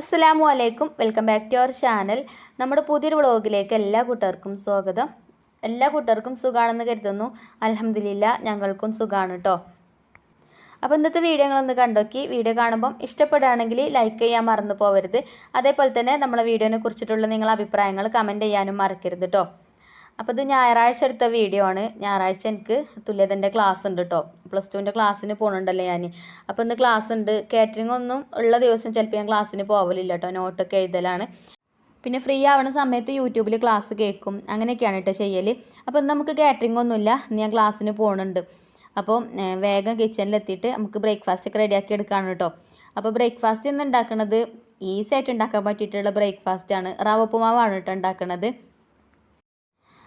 അസ്സലാമു അലൈക്കും welcome back to our channel. നമ്മുടെ പുതിയൊരു വ്ളോഗിലേക്ക് എല്ലാ കൂട്ടുകാർക്കും സ്വാഗതം. എല്ലാ കൂട്ടുകാർക്കും സുഖാണെന്ന് കരുതുന്നു. അലഹമില്ല ഞങ്ങൾക്കും സുഖമാണ് കേട്ടോ അപ്പോൾ ഇന്നത്തെ വീഡിയോ നിങ്ങളൊന്ന് കണ്ടോക്കി. വീഡിയോ കാണുമ്പം ഇഷ്ടപ്പെടുകയാണെങ്കിൽ ലൈക്ക് ചെയ്യാൻ മറന്നു പോകരുത് അതേപോലെ തന്നെ നമ്മളെ വീഡിയോനെ കുറിച്ചിട്ടുള്ള നിങ്ങളുടെ അഭിപ്രായങ്ങൾ കമന്റ് ചെയ്യാനും മറക്കരുത് കേട്ടോ അപ്പോൾ ഇത് ഞായറാഴ്ച എടുത്ത വീഡിയോ ആണ്. ഞായറാഴ്ച എനിക്ക് തുല്യതന്റെ ക്ലാസ് ഉണ്ട് കേട്ടോ പ്ലസ് ടുവിന്റെ ക്ലാസ്സിന് പോകണുണ്ടല്ലോ ഞാൻ അപ്പോൾ ഇന്ന് ക്ലാസ് ഉണ്ട്. കാറ്ററിംഗ് ഒന്നും ഉള്ള ദിവസം ചിലപ്പോൾ ഞാൻ ക്ലാസ്സിന് പോകലില്ല കേട്ടോ നോട്ടൊക്കെ എഴുതലാണ്. പിന്നെ ഫ്രീ ആവണ സമയത്ത് യൂട്യൂബിൽ ക്ലാസ് കേൾക്കും അങ്ങനെയൊക്കെയാണ് കേട്ടോ ചെയ്യൽ അപ്പോൾ നമുക്ക് കാറ്ററിംഗ് ഒന്നുമില്ല. ഇന്ന് ഞാൻ ക്ലാസ്സിന് പോകുന്നുണ്ട് അപ്പോൾ വേഗം വേഗം കിച്ചണിലെത്തിയിട്ട് നമുക്ക് ബ്രേക്ക്ഫാസ്റ്റ് ഒക്കെ റെഡിയാക്കി എടുക്കാണ് കേട്ടോ അപ്പോൾ ബ്രേക്ക്ഫാസ്റ്റ് ഇന്ന് ഉണ്ടാക്കുന്നത് ഈസി ആയിട്ട് ഉണ്ടാക്കാൻ പറ്റിയിട്ടുള്ള ബ്രേക്ക്ഫാസ്റ്റ് ആണ്. റവ ഉപ്പുമാവാണ് കേട്ടോ ഉണ്ടാക്കുന്നത്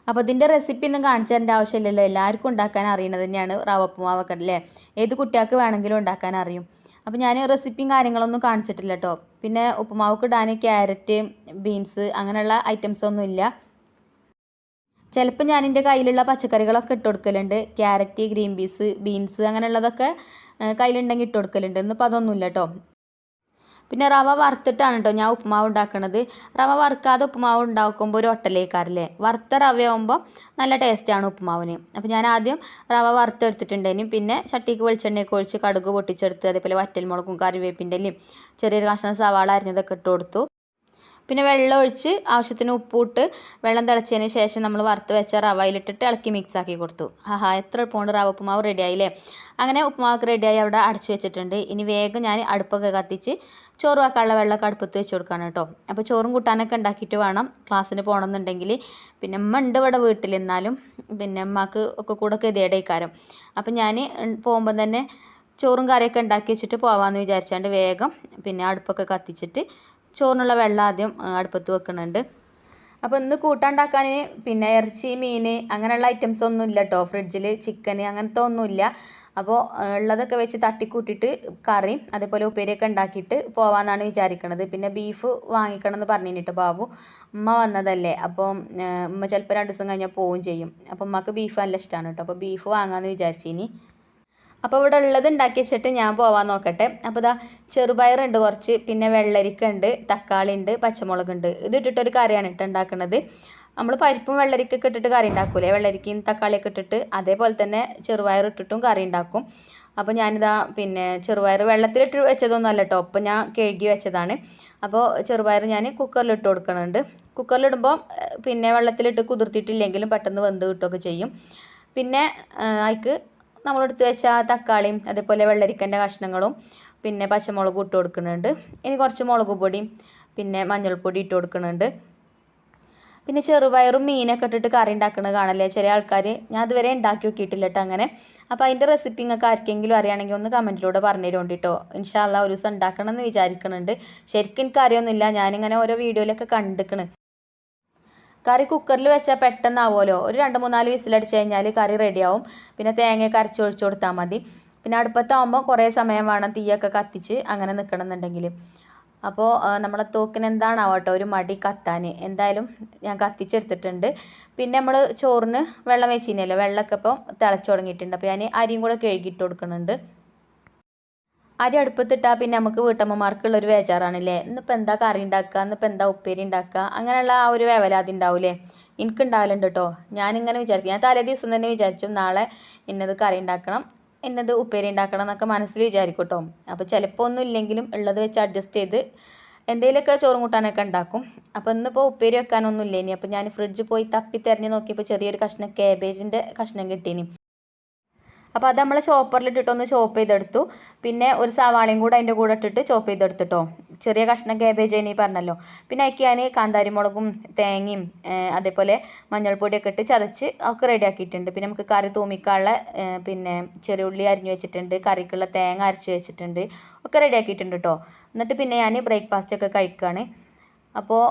അപ്പോൾ ഇതിന്റെ റെസിപ്പി ഒന്നും കാണിച്ചു തരേണ്ട ആവശ്യമില്ലല്ലോ. എല്ലാവർക്കും ഉണ്ടാക്കാൻ അറിയണത് തന്നെയാണ് റവ ഉപ്പുമാവൊക്കെ അല്ലേ ഏത് കുട്ടികൾക്ക് വേണമെങ്കിലും ഉണ്ടാക്കാൻ അറിയും. അപ്പോൾ ഞാൻ റെസിപ്പിയും കാര്യങ്ങളൊന്നും കാണിച്ചിട്ടില്ല കേട്ടോ പിന്നെ ഉപ്പുമാവൊക്കെ ഇടാൻ ക്യാരറ്റ് ബീൻസ് അങ്ങനെയുള്ള ഐറ്റംസ് ഒന്നും ഇല്ല. ചിലപ്പോൾ ഞാൻ എന്റെ കയ്യിലുള്ള പച്ചക്കറികളൊക്കെ ഇട്ട് കൊടുക്കലുണ്ട്. ക്യാരറ്റ് ഗ്രീൻ പീസ് ബീൻസ് അങ്ങനെയുള്ളതൊക്കെ കയ്യിലുണ്ടെങ്കിൽ ഇട്ട് കൊടുക്കലുണ്ട്. ഇന്നിപ്പോൾ അതൊന്നുമില്ല കേട്ടോ പിന്നെ റവ വറുത്തിട്ടാണ് കേട്ടോ ഞാൻ ഉപ്പുമാവ് ഉണ്ടാക്കുന്നത് റവ വറുക്കാതെ ഉപ്പുമാവ് ഉണ്ടാക്കുമ്പോൾ ഒരു ഒട്ടലേക്കാറില്ലേ വറുത്ത റവയാകുമ്പോൾ നല്ല ടേസ്റ്റാണ് ഉപ്പുമാവിന് അപ്പോൾ ഞാൻ ആദ്യം റവ വറുത്തെടുത്തിട്ടുണ്ടേനും. പിന്നെ ചട്ടിക്ക് വെളിച്ചെണ്ണയൊക്കെ ഒഴിച്ച് കടുക് പൊട്ടിച്ചെടുത്ത് അതേപോലെ വറ്റൽമുളകും കറിവേപ്പിന്റെ ചെറിയൊരു കഷ്ണം സവാള അരിഞ്ഞതൊക്കെ ഇട്ട് കൊടുത്തു. പിന്നെ വെള്ളം ഒഴിച്ച് ആവശ്യത്തിന് ഉപ്പിട്ട് വെള്ളം തിളച്ചതിന് ശേഷം നമ്മൾ വറുത്ത് വെച്ച റവയിലിട്ടിട്ട് ഇളക്കി മിക്സ് ആക്കി കൊടുത്തു. ആഹാ എത്ര എളുപ്പമുണ്ട് റവ ഉപ്പുമാവ് റെഡി ആയില്ലേ അങ്ങനെ ഉപ്പുമാവൊക്കെ റെഡിയായി അവിടെ അടച്ചു വെച്ചിട്ടുണ്ട്. ഇനി വേഗം ഞാൻ അടുപ്പൊക്കെ കത്തിച്ച് ചോറ് വെക്കാനുള്ള വെള്ളമൊക്കെ അടുപ്പത്ത് വെച്ച് കൊടുക്കാണ് കേട്ടോ. അപ്പോൾ ചോറും കൂട്ടാനൊക്കെ ഉണ്ടാക്കിയിട്ട് വേണം. ക്ലാസ്സിന് പോകണമെന്നുണ്ടെങ്കിൽ പിന്നെ അമ്മ ഉണ്ട് ഇവിടെ വീട്ടിൽ എന്നാലും പിന്നെ അമ്മയ്ക്ക് ഒക്കെ കൂടെ ഗതിയുടെക്കാരം അപ്പം ഞാൻ പോകുമ്പോൾ തന്നെ ചോറും കറിയൊക്കെ ഉണ്ടാക്കി വെച്ചിട്ട് പോവാമെന്ന് വിചാരിച്ചാണ്ട് വേഗം പിന്നെ അടുപ്പൊക്കെ കത്തിച്ചിട്ട് ചോറിനുള്ള വെള്ളം ആദ്യം അടുപ്പത്ത് വെക്കുന്നുണ്ട് അപ്പോൾ ഇന്ന് കൂട്ടാണ്ടാക്കാൻ പിന്നെ ഇറച്ചി മീൻ അങ്ങനെയുള്ള ഐറ്റംസ് ഒന്നും ഇല്ല കേട്ടോ ഫ്രിഡ്ജിൽ ചിക്കൻ അങ്ങനത്തെ ഒന്നുമില്ല അപ്പോൾ ഉള്ളതൊക്കെ വെച്ച് തട്ടിക്കൂട്ടിയിട്ട് കറിയും അതേപോലെ ഉപ്പേരിയൊക്കെ ഉണ്ടാക്കിയിട്ട് പോവാമെന്നാണ് വിചാരിക്കണത്. പിന്നെ ബീഫ് വാങ്ങിക്കണം എന്ന് പറഞ്ഞിട്ട് ബാബു. ഉമ്മ വന്നതല്ലേ. അപ്പോൾ ഉമ്മ ചിലപ്പോൾ രണ്ട് ദിവസം കഴിഞ്ഞാൽ പോവുകയും ചെയ്യും. അപ്പോൾ ഉമ്മക്ക് ബീഫ് നല്ല ഇഷ്ടമാണ് കേട്ടോ അപ്പോൾ ബീഫ് വാങ്ങാമെന്ന് വിചാരിച്ചിനി. അപ്പോൾ ഇവിടെ ഉള്ളത് ഉണ്ടാക്കി വെച്ചിട്ട് ഞാൻ പോവാൻ നോക്കട്ടെ. അപ്പോൾ ഇതാ ചെറുപയറുണ്ട് കുറച്ച് പിന്നെ വെള്ളരിക്ക ഉണ്ട് തക്കാളി ഉണ്ട് പച്ചമുളക് ഉണ്ട്. ഇത് ഇട്ടിട്ടൊരു കറിയാണ് ഇട്ട് ഉണ്ടാക്കുന്നത് നമ്മൾ പരിപ്പും വെള്ളരിക്കൊക്കെ ഇട്ടിട്ട് കറി ഉണ്ടാക്കൂലേ? വെള്ളരിക്കയും തക്കാളിയൊക്കെ ഇട്ടിട്ട് അതേപോലെ തന്നെ ചെറുപയർ ഇട്ടിട്ടും കറി ഉണ്ടാക്കും. അപ്പോൾ ഞാനിതാ പിന്നെ ചെറുപയർ വെള്ളത്തിലിട്ട് വെച്ചതൊന്നും അല്ല കേട്ടോ. അപ്പം ഞാൻ കഴുകി വെച്ചതാണ്. അപ്പോൾ ചെറുപയർ ഞാൻ കുക്കറിലിട്ട് കൊടുക്കുന്നുണ്ട് കുക്കറിലിടുമ്പോൾ പിന്നെ വെള്ളത്തിലിട്ട് കുതിർത്തിട്ടില്ലെങ്കിലും പെട്ടെന്ന് വെന്ത് കിട്ടുകയൊക്കെ ചെയ്യും. പിന്നെ അതിക്ക് നമ്മളെടുത്ത് വെച്ച തക്കാളിയും അതേപോലെ വെള്ളരിക്കന്റെ കഷ്ണങ്ങളും പിന്നെ പച്ചമുളകും ഇട്ട് കൊടുക്കുന്നുണ്ട്. ഇനി കുറച്ച് മുളക് പൊടിയും പിന്നെ മഞ്ഞൾപ്പൊടി ഇട്ട് കൊടുക്കുന്നുണ്ട്. പിന്നെ ചെറുപയറും മീനൊക്കെ ഇട്ടിട്ട് കറി ഉണ്ടാക്കുന്നത് കാണല്ലേ? ചില ആൾക്കാർ ഞാൻ അതുവരെ ഉണ്ടാക്കി നോക്കിയിട്ടില്ല കേട്ടോ അങ്ങനെ. അപ്പോൾ അതിന്റെ റെസിപ്പി നിങ്ങൾക്ക് ആർക്കെങ്കിലും അറിയണമെങ്കിൽ ഒന്ന് കമന്റിലൂടെ പറഞ്ഞു തരുന്നുണ്ട് കേട്ടോ ഇൻഷാല്ല ഒരു ദിവസം ഉണ്ടാക്കണം എന്ന് വിചാരിക്കുന്നുണ്ട് ശരിക്കും എനിക്ക് അറിയൊന്നുമില്ല. ഞാനിങ്ങനെ ഓരോ വീഡിയോയിലൊക്കെ കണ്ടിക്കണ്. കറി കുക്കറിൽ വെച്ചാൽ പെട്ടെന്നാവുമല്ലോ ഒരു രണ്ട് മൂന്നാൽ വിസിലടിച്ച് കഴിഞ്ഞാൽ കറി റെഡിയാവും പിന്നെ തേങ്ങയൊക്കെ ഒഴിച്ചു കൊടുത്താൽ മതി. പിന്നെ അടുപ്പത്താവുമ്പോൾ കുറേ സമയം വേണം തീയൊക്കെ കത്തിച്ച് അങ്ങനെ നിൽക്കണം എന്നുണ്ടെങ്കിൽ അപ്പോൾ നമ്മളെ തോക്കിന് എന്താണാവോ കേട്ടോ ഒരു മടി കത്താൻ എന്തായാലും ഞാൻ കത്തിച്ചെടുത്തിട്ടുണ്ട്. പിന്നെ നമ്മൾ ചോറിന് വെള്ളം വെച്ചിരുന്നല്ലോ വെള്ളമൊക്കെ ഇപ്പം തിളച്ചു തുടങ്ങിയിട്ടുണ്ട്. അപ്പോൾ ഞാൻ അരിയും കൂടെ കഴുകിയിട്ട് കൊടുക്കുന്നുണ്ട് അരി അടുപ്പത്തിട്ടാൽ പിന്നെ നമുക്ക് വീട്ടമ്മമാർക്കുള്ള ഒരു ബേജാറാണല്ലേ? ഇന്നിപ്പോൾ എന്താ കറി ഉണ്ടാക്കുക ഇന്നിപ്പോൾ എന്താ ഉപ്പേരി ഉണ്ടാക്കുക അങ്ങനെയുള്ള ആ ഒരു വേവലാതി ഉണ്ടാവില്ലേ എനിക്ക് ഉണ്ടാവലുണ്ട് കേട്ടോ ഞാനിങ്ങനെ വിചാരിക്കും. ഞാൻ തലേ ദിവസം തന്നെ വിചാരിച്ചു നാളെ ഇന്നത് കറി ഉണ്ടാക്കണം ഇന്നത് ഉപ്പേരി ഉണ്ടാക്കണം എന്നൊക്കെ മനസ്സിൽ വിചാരിക്കും കേട്ടോ അപ്പോൾ ചിലപ്പോൾ ഒന്നും ഇല്ലെങ്കിലും ഉള്ളത് വെച്ച് അഡ്ജസ്റ്റ് ചെയ്ത് എന്തെങ്കിലുമൊക്കെ ചോറും കൂട്ടാനൊക്കെ ഉണ്ടാക്കും അപ്പോൾ ഇന്നിപ്പോൾ ഉപ്പേരി വെക്കാനൊന്നും ഇല്ല ഇനി അപ്പോൾ ഞാൻ ഫ്രിഡ്ജ് പോയി തപ്പി തിരഞ്ഞ് നോക്കിയപ്പോൾ ചെറിയൊരു കഷ്ണം കാബേജിന്റെ കഷ്ണം കിട്ടീനി. അപ്പോൾ അത് നമ്മൾ ചോപ്പറിലിട്ടിട്ട് ഒന്ന് ചോപ്പ് ചെയ്തെടുത്തു. പിന്നെ ഒരു സവാളയും കൂടെ അതിന്റെ കൂടെ ഇട്ടിട്ട് ചോപ്പ് ചെയ്തെടുത്തിട്ടോ. ചെറിയ കഷ്ണം കാബേജ് ഇനി പറഞ്ഞല്ലോ. പിന്നെ അതിക്ക് ഞാൻ കാന്താരിമുളകും തേങ്ങയും അതേപോലെ മഞ്ഞൾപ്പൊടിയൊക്കെ ഇട്ട് ചതച്ച് ഒക്കെ റെഡി ആക്കിയിട്ടുണ്ട്. പിന്നെ നമുക്ക് കറി തൂമിക്കാനുള്ള പിന്നെ ചെറിയ ഉള്ളി അരിഞ്ഞു വെച്ചിട്ടുണ്ട്. കറിക്കുള്ള തേങ്ങ അരച്ച് വെച്ചിട്ടുണ്ട്. ഒക്കെ റെഡി ആക്കിയിട്ടുണ്ട് കേട്ടോ എന്നിട്ട് പിന്നെ ഞാൻ ബ്രേക്ക്ഫാസ്റ്റ് ഒക്കെ കഴിക്കുകയാണ് അപ്പോൾ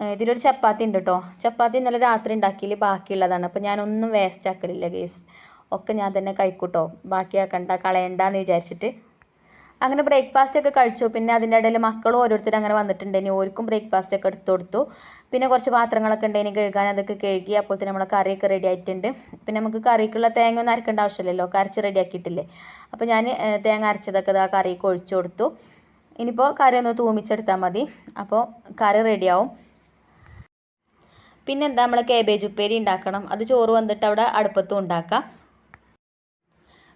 ഇതിലൊരു ചപ്പാത്തി ഉണ്ട് കേട്ടോ ചപ്പാത്തി ഇന്നലെ രാത്രി ഉണ്ടാക്കിയിൽ ബാക്കിയുള്ളതാണ്. അപ്പോൾ ഞാനൊന്നും വേസ്റ്റ് ആക്കലില്ല ഗേസ് ഒക്കെ ഞാൻ തന്നെ കഴിക്കൂട്ടോ. ബാക്കിയാക്കണ്ട കളയണ്ടെന്ന് വിചാരിച്ചിട്ട്. അങ്ങനെ ബ്രേക്ക്ഫാസ്റ്റ് ഒക്കെ കഴിച്ചു. പിന്നെ അതിന്റെ ഇടയിൽ മക്കളും ഓരോരുത്തരും അങ്ങനെ വന്നിട്ടുണ്ടെങ്കിൽ ഓർക്കും ബ്രേക്ക്ഫാസ്റ്റ് ഒക്കെ എടുത്തു കൊടുത്തു. പിന്നെ കുറച്ച് പാത്രങ്ങളൊക്കെ ഉണ്ടെങ്കിൽ കഴുകാൻ അതൊക്കെ കഴുകി അപ്പോൾ തന്നെ നമ്മളെ കറിയൊക്കെ റെഡി ആയിട്ടുണ്ട്. പിന്നെ നമുക്ക് കറിക്കുള്ള തേങ്ങ ഒന്നും അരക്കേണ്ട ആവശ്യമില്ലല്ലോ. കരച്ച് അരച്ച് റെഡി ആക്കിയിട്ടില്ലേ. അപ്പോൾ ഞാൻ തേങ്ങ അരച്ചതൊക്കെ ആ കറിയൊക്കെ ഒഴിച്ചു കൊടുത്തു. ഇനിയിപ്പോൾ കറി ഒന്ന് തൂമിച്ചെടുത്താൽ മതി. അപ്പോൾ കറി റെഡിയാവും പിന്നെന്താ നമ്മൾ കേബേജ് ഉപ്പേരി ഉണ്ടാക്കണം. അത് ചോറ് വന്നിട്ട് അവിടെ അടുപ്പത്തും ഉണ്ടാക്കാം.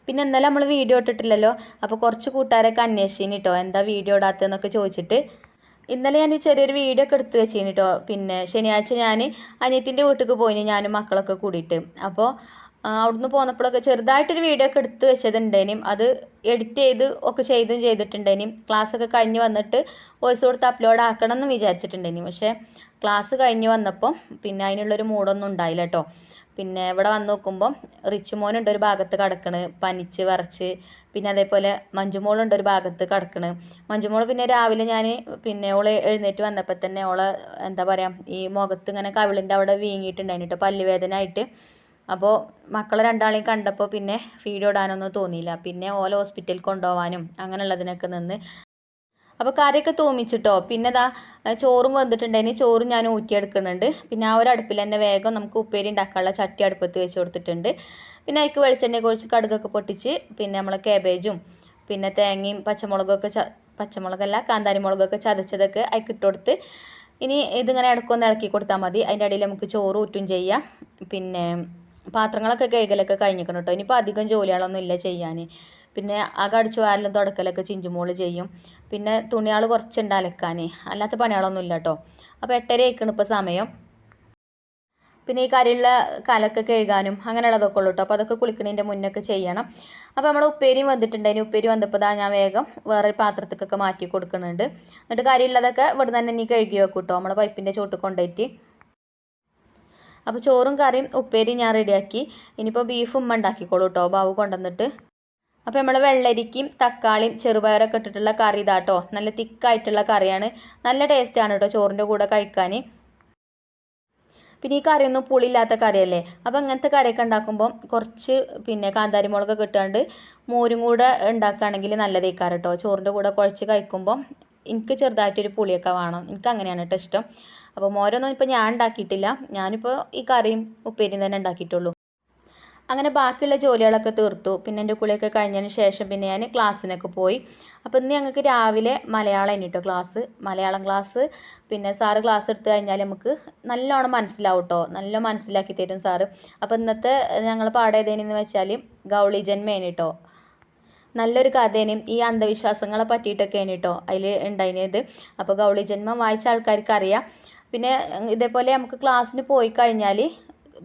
പിന്നെ ഇന്നലെ നമ്മൾ വീഡിയോ ഇട്ടിട്ടില്ലല്ലോ. അപ്പോൾ കുറച്ച് കൂട്ടുകാരൊക്കെ അന്വേഷിച്ചിന് കേട്ടോ എന്താ വീഡിയോ ഇടാത്തതെന്നൊക്കെ ചോദിച്ചിട്ട്. ഇന്നലെ ഞാൻ ചെറിയൊരു വീഡിയോ ഒക്കെ എടുത്ത് വെച്ചിന് കേട്ടോ പിന്നെ ശനിയാഴ്ച ഞാൻ അനിയത്തിന്റെ വീട്ടിലേക്ക് പോയിന് ഞാനും മക്കളൊക്കെ കൂടിയിട്ട്. അപ്പോൾ അവിടുന്ന് പോന്നപ്പോഴൊക്കെ ചെറുതായിട്ടൊരു വീഡിയോ ഒക്കെ എടുത്ത് വെച്ചതുണ്ടേനും. അത് എഡിറ്റ് ചെയ്ത് ഒക്കെ ചെയ്തും ചെയ്തിട്ടുണ്ടേനും. ക്ലാസ്സൊക്കെ കഴിഞ്ഞ് വന്നിട്ട് വോയിസ് കൊടുത്ത് അപ്ലോഡ് ആക്കണം എന്ന് വിചാരിച്ചിട്ടുണ്ടേനും. പക്ഷേ ക്ലാസ് കഴിഞ്ഞ് വന്നപ്പോൾ പിന്നെ അതിനുള്ളൊരു മൂഡൊന്നും ഉണ്ടായില്ല കേട്ടോ പിന്നെ ഇവിടെ വന്ന് നോക്കുമ്പോൾ റിച്ചുമോനുണ്ട് ഒരു ഭാഗത്ത് കിടക്കണ് പനിച്ച് വറച്ച്. പിന്നെ അതേപോലെ മഞ്ജുമോളുണ്ട് ഒരു ഭാഗത്ത് കിടക്കണ്. മഞ്ജുമോൾ പിന്നെ രാവിലെ ഞാൻ പിന്നെ ഓളെ എഴുന്നേറ്റ് വന്നപ്പോൾ തന്നെ ഓളെ എന്താ പറയുക ഈ മുഖത്ത് ഇങ്ങനെ കവിളിന്റെ അവിടെ വീങ്ങിയിട്ടുണ്ടായിരുന്നു കേട്ടോ പല്ലുവേദന ആയിട്ട് അപ്പോൾ മക്കളെ രണ്ടാളെയും കണ്ടപ്പോൾ പിന്നെ ഫീഡ് ഇടാനൊന്നും തോന്നിയില്ല. പിന്നെ ഓല ഹോസ്പിറ്റലിൽ കൊണ്ടുപോകാനും അങ്ങനെയുള്ളതിനൊക്കെ നിന്ന് അപ്പോൾ കറിയൊക്കെ തൂമിച്ചിട്ടോ? പിന്നെ ഇതാ ചോറും വന്നിട്ടുണ്ടെങ്കിൽ ചോറും ഞാൻ ഊറ്റിയെടുക്കുന്നുണ്ട്. പിന്നെ ആ ഒരു അടുപ്പിൽ തന്നെ വേഗം നമുക്ക് ഉപ്പേരി ഉണ്ടാക്കാനുള്ള ചട്ടി അടുപ്പത്ത് വെച്ച് കൊടുത്തിട്ടുണ്ട്. പിന്നെ അതിക്ക് വെളിച്ചെണ്ണ കുഴിച്ച് കടുകൊക്കെ പൊട്ടിച്ച് പിന്നെ നമ്മളെ കാബേജും പിന്നെ തേങ്ങയും പച്ചമുളകൊക്കെ ച പച്ചമുളകല്ല കാന്താരിമുളകൊക്കെ ചതച്ചതൊക്കെ അതിക്ക് ഇട്ട് കൊടുത്ത് ഇനി ഇതിങ്ങനെ ഇടക്കൊന്ന് ഇളക്കി കൊടുത്താൽ മതി. അതിന്റെ ഇടയിൽ നമുക്ക് ചോറ് ഊറ്റും ചെയ്യാം. പിന്നെ പാത്രങ്ങളൊക്കെ കഴുകലൊക്കെ കഴിഞ്ഞിരിക്കണം കേട്ടോ. ഇനിയിപ്പോൾ അധികം ജോലികളൊന്നും ഇല്ല ചെയ്യാൻ. പിന്നെ ആ അടിച്ചു വാരലും തുടക്കലൊക്കെ ചിഞ്ചുമോൾ ചെയ്യും. പിന്നെ തുണിയാൾ കുറച്ചുണ്ട് അലക്കാൻ അല്ലാത്ത പണികളൊന്നും ഇല്ല കേട്ടോ അപ്പോൾ എട്ടര ആയിക്കണം ഇപ്പോൾ സമയം. പിന്നെ ഈ കരിയുള്ള കലൊക്കെ കഴുകാനും അങ്ങനെയുള്ളതൊക്കെ ഉള്ളൂ കേട്ടോ അപ്പോൾ അതൊക്കെ കുളിക്കണതിന്റെ മുന്നൊക്കെ ചെയ്യണം. അപ്പോൾ നമ്മൾ ഉപ്പേരിയും വന്നിട്ടുണ്ടായിരുന്നു ഉപ്പേരി വന്നപ്പോൾ ഇതാ ഞാൻ വേഗം വേറെ പാത്രത്തേക്കൊക്കെ മാറ്റി കൊടുക്കുന്നുണ്ട് എന്നിട്ട് കരിയുള്ളതൊക്കെ ഇവിടെ തന്നെ ഇനി കഴുകി വെക്കും കേട്ടോ നമ്മൾ പൈപ്പിന്റെ ചോട്ട് കൊണ്ടുപോയിട്ട് അപ്പോൾ ചോറും കറിയും ഉപ്പേരിയും ഞാൻ റെഡിയാക്കി ഇനിയിപ്പോൾ ബീഫും ഉണ്ടാക്കിക്കോളൂ കേട്ടോ ബാബു കൊണ്ടുവന്നിട്ട്. അപ്പോൾ നമ്മൾ വെള്ളരിക്കയും തക്കാളിയും ചെറുപയറൊക്കെ ഇട്ടിട്ടുള്ള കറി ഇതാട്ടോ നല്ല തിക്കായിട്ടുള്ള കറിയാണ്. നല്ല ടേസ്റ്റാണ് കേട്ടോ ചോറിന്റെ കൂടെ കഴിക്കാൻ പിന്നെ ഈ കറിയൊന്നും പുളിയില്ലാത്ത കറിയല്ലേ? അപ്പോൾ ഇങ്ങനത്തെ കറിയൊക്കെ ഉണ്ടാക്കുമ്പോൾ കുറച്ച് പിന്നെ കാന്താരി മുളകൊക്കെ ഇട്ടാണ്ട് മോരും കൂടെ ഉണ്ടാക്കുകയാണെങ്കിൽ നല്ലതേക്കാരം കേട്ടോ ചോറിന്റെ കൂടെ കുഴച്ച് കഴിക്കുമ്പോൾ എനിക്ക് ചെറുതായിട്ടൊരു പുളിയൊക്കെ വേണം. എനിക്ക് അങ്ങനെയാണ് കേട്ടോ ഇഷ്ടം. അപ്പോൾ മോരൊന്നും ഇപ്പോൾ ഞാൻ ഉണ്ടാക്കിയിട്ടില്ല. ഞാനിപ്പോൾ ഈ കറിയും ഉപ്പേരിയും തന്നെ ഉണ്ടാക്കിയിട്ടുള്ളൂ. അങ്ങനെ ബാക്കിയുള്ള ജോലികളൊക്കെ തീർത്തു. പിന്നെ എന്റെ കുളിയൊക്കെ കഴിഞ്ഞതിന് ശേഷം പിന്നെ ഞാൻ ക്ലാസ്സിനൊക്കെ പോയി. അപ്പോൾ ഇന്ന് ഞങ്ങൾക്ക് രാവിലെ മലയാളം കേട്ടോ ക്ലാസ് മലയാളം ക്ലാസ് പിന്നെ സാറ് ക്ലാസ് എടുത്തു കഴിഞ്ഞാൽ നമുക്ക് നല്ലോണം മനസ്സിലാവും കേട്ടോ നല്ല മനസ്സിലാക്കി തരും സാറ് അപ്പോൾ ഇന്നത്തെ ഞങ്ങൾ പാടേതേനെന്ന് വെച്ചാൽ ഗൗളി ജന്മേനെ കേട്ടോ നല്ലൊരു കഥേനും. ഈ അന്ധവിശ്വാസങ്ങളെ പറ്റിയിട്ടൊക്കെയാണ് കേട്ടോ അതിൽ ഉണ്ടായിരുന്നത് അപ്പോൾ ഗൗളി ജന്മം വായിച്ച ആൾക്കാർക്ക് അറിയാം പിന്നെ ഇതേപോലെ നമുക്ക് ക്ലാസ്സിന് പോയി കഴിഞ്ഞാൽ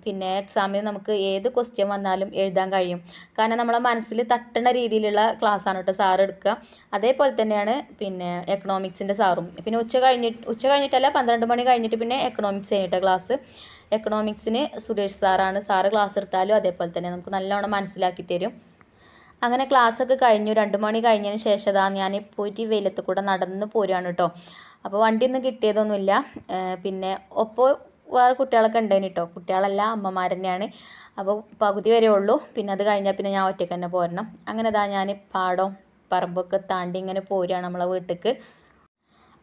പിന്നെ എക്സാമിന് നമുക്ക് ഏത് ക്വസ്റ്റ്യൻ വന്നാലും എഴുതാൻ കഴിയും. കാരണം നമ്മളെ മനസ്സിൽ തട്ടണ രീതിയിലുള്ള ക്ലാസ്സാണ് കേട്ടോ സാർ എടുക്കുക. അതേപോലെ തന്നെയാണ് പിന്നെ എക്കണോമിക്സിന്റെ സാറും പിന്നെ ഉച്ച കഴിഞ്ഞിട്ട് ഉച്ച കഴിഞ്ഞിട്ടല്ല പന്ത്രണ്ട് മണി കഴിഞ്ഞിട്ട് പിന്നെ എക്കണോമിക്സ് കഴിഞ്ഞിട്ട് ക്ലാസ് എക്കണോമിക്സിന് സുരേഷ് സാറാണ് സാറ് ക്ലാസ് എടുത്താലും അതേപോലെ തന്നെ നമുക്ക് നല്ലോണം മനസ്സിലാക്കി തരും. അങ്ങനെ ക്ലാസ്സൊക്കെ കഴിഞ്ഞു. രണ്ട് മണി കഴിഞ്ഞതിന് ശേഷം അതാ ഞാൻ പോയിട്ട് വെയിലത്ത് കൂടെ നടന്ന് പോരുകയാണ് കേട്ടോ അപ്പോൾ വണ്ടിയൊന്നും കിട്ടിയതൊന്നുമില്ല. പിന്നെ ഒപ്പോൾ വേറെ കുട്ടികളൊക്കെ ഉണ്ടായിന് കേട്ടോ. കുട്ടികളല്ല അമ്മമാർ തന്നെയാണ്. അപ്പോൾ പകുതി വരെ ഉള്ളൂ. പിന്നെ അത് കഴിഞ്ഞാൽ പിന്നെ ഞാൻ ഒറ്റയ്ക്ക് തന്നെ പോരണം. അങ്ങനെ ഇതാ ഞാൻ പാടം പറമ്പൊക്കെ താണ്ടി ഇങ്ങനെ പോരുകയാണ് നമ്മളെ വീട്ടിലേക്ക്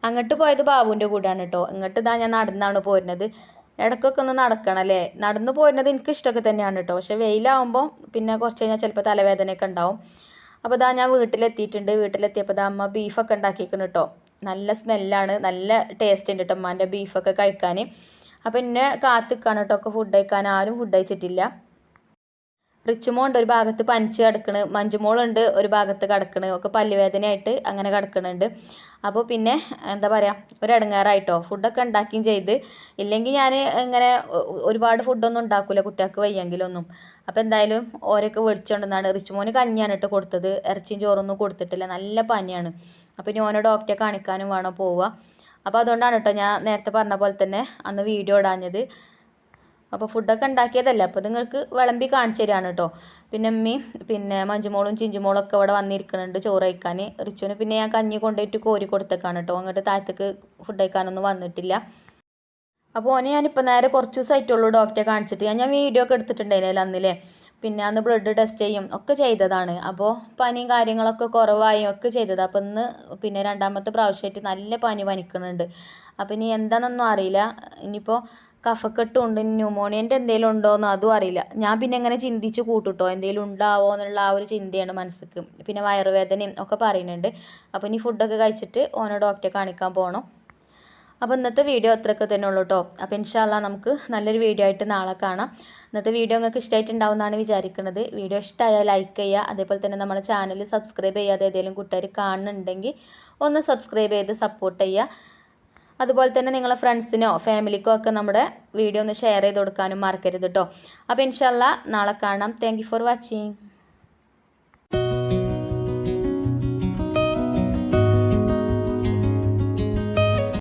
അങ്ങോട്ട് പോയത് ബാബുവിന്റെ കൂടെയാണ് കേട്ടോ. ഇങ്ങോട്ട് ഇതാ ഞാൻ നടന്നാണ് പോരുന്നത്. ഇടയ്ക്കൊക്കെ ഒന്ന് നടക്കണം അല്ലേ? നടന്നു പോരുന്നത് എനിക്ക് ഇഷ്ടമൊക്കെ തന്നെയാണ് കേട്ടോ. പക്ഷേ വെയിലാവുമ്പോൾ പിന്നെ കുറച്ച് കഴിഞ്ഞാൽ ചിലപ്പോൾ തലവേദനയൊക്കെ ഉണ്ടാവും. അപ്പോൾ ഇതാ ഞാൻ വീട്ടിലെത്തിയിട്ടുണ്ട്. വീട്ടിലെത്തിയപ്പോൾ അമ്മ ബീഫൊക്കെ ഉണ്ടാക്കിയിരിക്കുന്നു കേട്ടോ. നല്ല സ്മെല്ലാണ് നല്ല ടേസ്റ്റ് ഉണ്ട് കേട്ടോ അമ്മാന്റെ ബീഫൊക്കെ കഴിക്കാൻ അപ്പോൾ എന്നെ കാത്തിക്കാണ് കേട്ടോ ഒക്കെ ഫുഡ് കഴിക്കാൻ. ആരും ഫുഡ് കഴിച്ചിട്ടില്ല. റിച്ചുമോണ്ട് ഒരു ഭാഗത്ത് പനിച്ച് കിടക്കണ്. മഞ്ജുമോളുണ്ട് ഒരു ഭാഗത്ത് കിടക്കണ്. ഒക്കെ പല്ലുവേദനയായിട്ട് അങ്ങനെ കിടക്കണുണ്ട്. അപ്പോൾ പിന്നെ എന്താ പറയുക ഒരു ഇടങ്ങാറായിട്ടോ. ഫുഡൊക്കെ ഉണ്ടാക്കുകയും ചെയ്ത്. ഇല്ലെങ്കിൽ ഞാൻ ഇങ്ങനെ ഒരുപാട് ഫുഡൊന്നും ഉണ്ടാക്കില്ല കുട്ടികൾക്ക് വയ്യെങ്കിലൊന്നും. അപ്പോൾ എന്തായാലും ഓരൊക്കെ വിളിച്ചുകൊണ്ടെന്നാണ് റിച്ചുമോന് കഞ്ഞിയാണ് ഇട്ട് കൊടുത്തത്. ഇറച്ചിയും ചോറൊന്നും കൊടുത്തിട്ടില്ല. നല്ല പനിയാണ്. അപ്പോൾ ഇനി ഓനെ ഡോക്ടറെ കാണിക്കാനും വേണം പോവുക. അപ്പോൾ അതുകൊണ്ടാണ് കേട്ടോ ഞാൻ നേരത്തെ പറഞ്ഞ പോലെ തന്നെ അന്ന് വീഡിയോ ഇടാഞ്ഞത്. അപ്പോൾ ഫുഡൊക്കെ ഉണ്ടാക്കിയതല്ല? അപ്പോൾ നിങ്ങൾക്ക് വിളമ്പി കാണിച്ചു തരാണ് കേട്ടോ. പിന്നെ അമ്മി പിന്നെ മഞ്ജുമോളും ചിഞ്ചുമോളും ഒക്കെ ഇവിടെ വന്നിരിക്കുന്നുണ്ട് ചോറ് കഴിക്കാൻ. റിച്ചുവിന് പിന്നെ ഞാൻ കഞ്ഞി കൊണ്ടുപോയിട്ട് കോരി കൊടുത്തേക്കാണ് കേട്ടോ. അങ്ങോട്ട് താഴത്തേക്ക് ഫുഡ് കഴിക്കാനൊന്നും വന്നിട്ടില്ല. അപ്പോൾ ഓനെ ഞാനിപ്പോൾ നേരെ കുറച്ച് ദിവസമായിട്ടുള്ളൂ ഡോക്ടറെ കാണിച്ചിട്ട്. ഞാൻ ഞാൻ വീഡിയോ ഒക്കെ എടുത്തിട്ടുണ്ടായിരുന്നില്ല അന്നില്ലേ? പിന്നെ അന്ന് ബ്ലഡ് ടെസ്റ്റ് ചെയ്യും ഒക്കെ ചെയ്തതാണ്. അപ്പോൾ പനിയും കാര്യങ്ങളൊക്കെ കുറവായും ഒക്കെ ചെയ്തത്. അപ്പോൾ ഇന്ന് പിന്നെ രണ്ടാമത്തെ പ്രാവശ്യമായിട്ട് നല്ല പനി പനിക്കുന്നുണ്ട്. അപ്പോൾ ഇനി എന്താണെന്നൊന്നും അറിയില്ല. ഇനിയിപ്പോൾ കഫക്കെട്ടും ഉണ്ട് ന്യൂമോണിയന്റെ എന്തെങ്കിലും ഉണ്ടോയെന്ന് അതും അറിയില്ല. ഞാൻ പിന്നെ എങ്ങനെ ചിന്തിച്ച് കൂട്ടുട്ടോ എന്തെങ്കിലും ഉണ്ടാവോ എന്നുള്ള ആ ഒരു ചിന്തയാണ് മനസ്സിക്ക്. പിന്നെ വയറുവേദനയും ഒക്കെ പറയുന്നുണ്ട്. അപ്പോൾ ഇനി ഫുഡൊക്കെ കഴിച്ചിട്ട് ഓനെ ഡോക്ടറെ കാണിക്കാൻ പോകണം അപ്പോൾ ഇന്നത്തെ വീഡിയോ അത്രയൊക്കെ തന്നെ ഉള്ളൂ കേട്ടോ അപ്പോൾ ഇൻഷാല്ല നമുക്ക് നല്ലൊരു വീഡിയോ ആയിട്ട് നാളെ കാണാം. ഇന്നത്തെ വീഡിയോ നിങ്ങൾക്ക് ഇഷ്ടമായിട്ടുണ്ടാവുമെന്നാണ് വിചാരിക്കുന്നത്. വീഡിയോ ഇഷ്ടമായാൽ ലൈക്ക് ചെയ്യുക. അതേപോലെ തന്നെ നമ്മുടെ ചാനൽ സബ്സ്ക്രൈബ് ചെയ്യാതെ ഏതെങ്കിലും കൂട്ടുകാർ കാണുന്നുണ്ടെങ്കിൽ ഒന്ന് സബ്സ്ക്രൈബ് ചെയ്ത് സപ്പോർട്ട് ചെയ്യുക. അതുപോലെ തന്നെ നിങ്ങളെ ഫ്രണ്ട്സിനോ ഫാമിലിക്കോ ഒക്കെ നമ്മുടെ വീഡിയോ ഒന്ന് ഷെയർ ചെയ്ത് കൊടുക്കാനും മറക്കരുത് കേട്ടോ അപ്പോൾ ഇൻഷാല്ല നാളെ കാണാം. Thank for watching